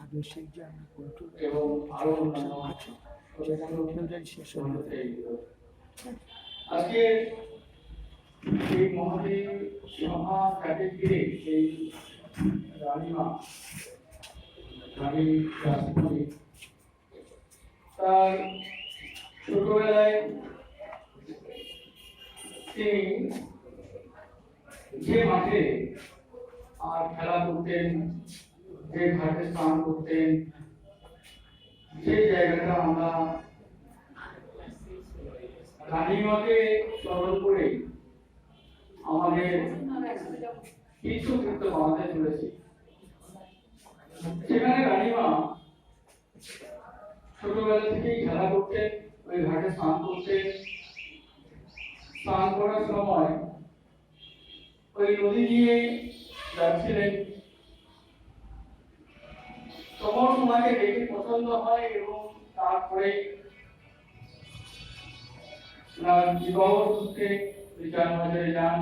আদর্শিক যে আমরা কন্ট্রোল আছে যেটা আমি শেষ আজকে এই মহাদেব সভা যাকে ঘিরে এই রানীমা, রানী রাজকুমারী তার ছোটবেলায় তিনি যে মাঠে আর খেলা করতেন, যে ঘাটে স্নান করতেন। যে জায়গাটা আমরা রানীমাকে স্মরণ করে আমাদের কিছু কিন্তু বানাতে চলেছি। সেখানে রানীমা ছোটবেলা থেকেই খেলা করতেন, ওই ঘাটে স্নান করতেন। স্নান করার সময় ওই নদী দিয়ে তখন ওনাকে দেখে পছন্দ হয় এবং তারপরে বিবাহ যান।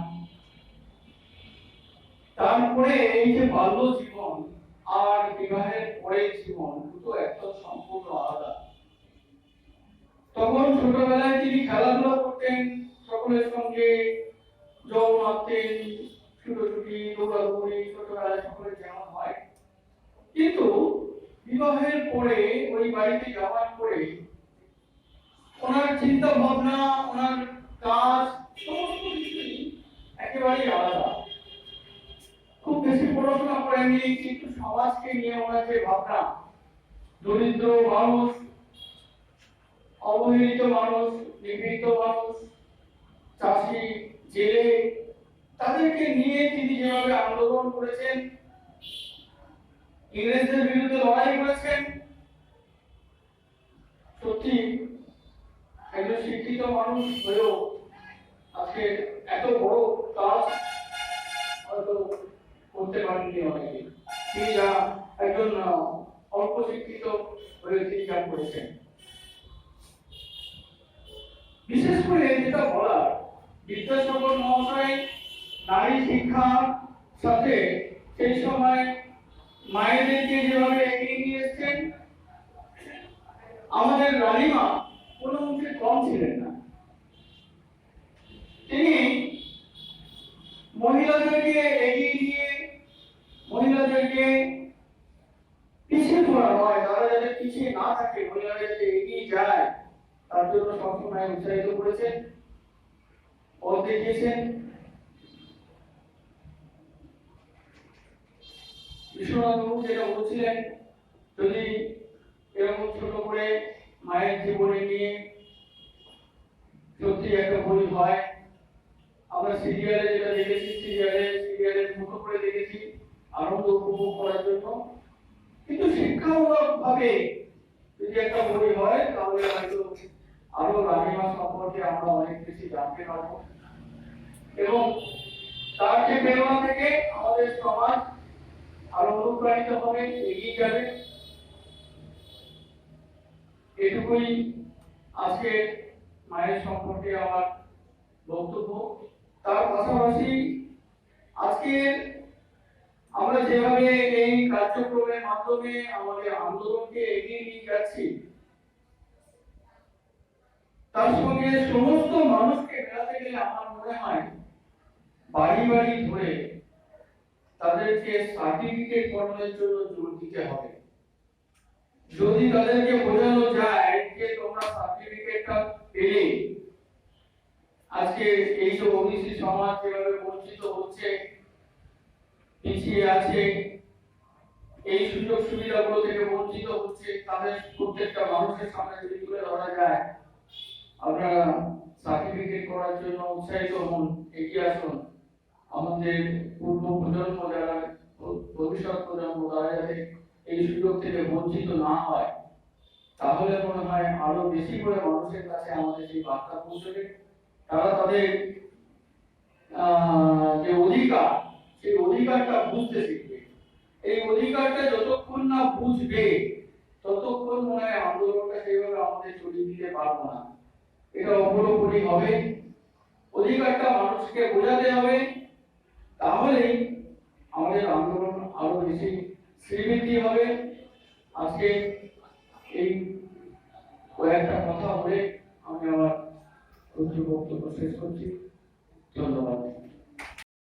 তারপরে এই যে বাল্য জীবন আর বিবাহের পরের জীবন, দুটো একদম সম্পূর্ণ আলাদা। তখন ছোটবেলায় তিনি খেলাধুলা করতেন, সকলের সঙ্গে মারতেন বিবাহের পরে ওই বাড়িতে যাওয়ার পরে ওনার চিন্তা ভাবনা ওনার কাজ, সমস্ত কিছুই একেবারেই আলাদা। খুব বেশি পড়াশোনা করেননি, কিন্তু সমাজকে নিয়ে ওনার যে ভাবনা, দরিদ্র মানুষ, অবহেলিত মানুষ নিপীড়িত মানুষ, চাষি, জেলে তাদেরকে নিয়ে তিনি যেভাবে আন্দোলন করেছেন, ইংরেজদের বিরুদ্ধে লড়াই করেছেন, সত্যি একজন শিক্ষিত মানুষ হয়েও আজকে এত বড় কাজ হয়তো করতে পারেননি অনেকে। তিনি যা একজন অল্প শিক্ষিত হয়ে তিনি করেছেন। বিশেষ করে যেটা বলার, বিদ্যাসাগর মহাশয় নারী শিক্ষার সাথে সেই সময় মায়েদেরকে যেভাবে এগিয়ে নিয়ে এসছেন আমাদের রানীমা কোনো অংশে কম ছিলেন না। তিনি মহিলাদেরকে এগিয়ে নিয়ে, মহিলাদেরকে পিছিয়ে পড়া নয় তারা যাতে পিছিয়ে না থাকে, মহিলারা যাতে এগিয়ে যায়, তার জন্য সবসময় উৎসাহিত করেছেন পথ দেখিয়েছেন বিশ্বনাথ বাবু যেটা বলছিলেন, যদি এরকম ছোট করে মায়ের জীবনে নিয়ে সত্যি একটা বই হয়, আমরা সিরিয়ালে যেটা দেখেছি সিরিয়ালে সিরিয়ালের মুখো করে দেখেছি, আনন্দ উপভোগ করার জন্য। কিন্তু শিক্ষামূলক ভাবে যদি একটা বই হয়, তাহলে হয়তো আরও রানীমা সম্পর্কে আমরা অনেক বেশি জানতে পারব। এবং তার যে প্রেরণা থেকে আমাদের সমাজ আরও অনুপ্রাণিত হবে, এগিয়ে যাবে। এটুকুই আজকে মায়ের সম্পর্কে আমার বক্তব্য। তার পাশাপাশি আজকে আমরা যেভাবে এই কার্যক্রমের মাধ্যমে আমাদের আন্দোলনকে এগিয়ে নিয়ে যাচ্ছি, তার সঙ্গে সমস্ত মানুষকে মেলাতে গেলে আমার মনে হয় বাড়ি বাড়ি ধরে তাদেরকে সার্টিফিকেট করানোর জন্য জোর দিতে হবে। যদি তাদেরকে বোঝানো যায় যে তোমরা সার্টিফিকেটটা পেলে, আজকে এই যে ওবিসি সমাজ যেভাবে বঞ্চিত হচ্ছে, পিছিয়ে আছে, এই সুযোগ সুবিধাগুলো থেকে বঞ্চিত হচ্ছে, তাদের প্রত্যেকটা মানুষের সামনে যদি তুলে ধরা যায়, আপনারা সার্টিফিকেট করার জন্য উৎসাহিত হন, এগিয়ে আসুন। আমাদের পূর্ব প্রজন্ম যারা ভবিষ্যৎ প্রজন্ম তারা যাতে এই সুযোগ থেকে বঞ্চিত না হয়, তাহলে মনে হয় আরও বেশি করে মানুষের কাছে আমাদের সেই বার্তা পৌঁছবে। তারা তাদের যে অধিকার, সেই অধিকারটা বুঝতে শিখবে। এই অধিকারটা যতক্ষণ না বুঝবে, ততক্ষণ মনে হয় আন্দোলনটা সেইভাবে আমাদের চলিয়ে দিতে পারব না। এটা অপরোপরি হবে। অধিকারটা মানুষকে বোঝাতে হবে। তাহলেই আমাদের আন্দোলন আরও বেশি শ্রীবৃদ্ধি হবে। আজকে এই কয়েকটা কথা বলে আমি আমার বক্তব্য শেষ করছি। ধন্যবাদ।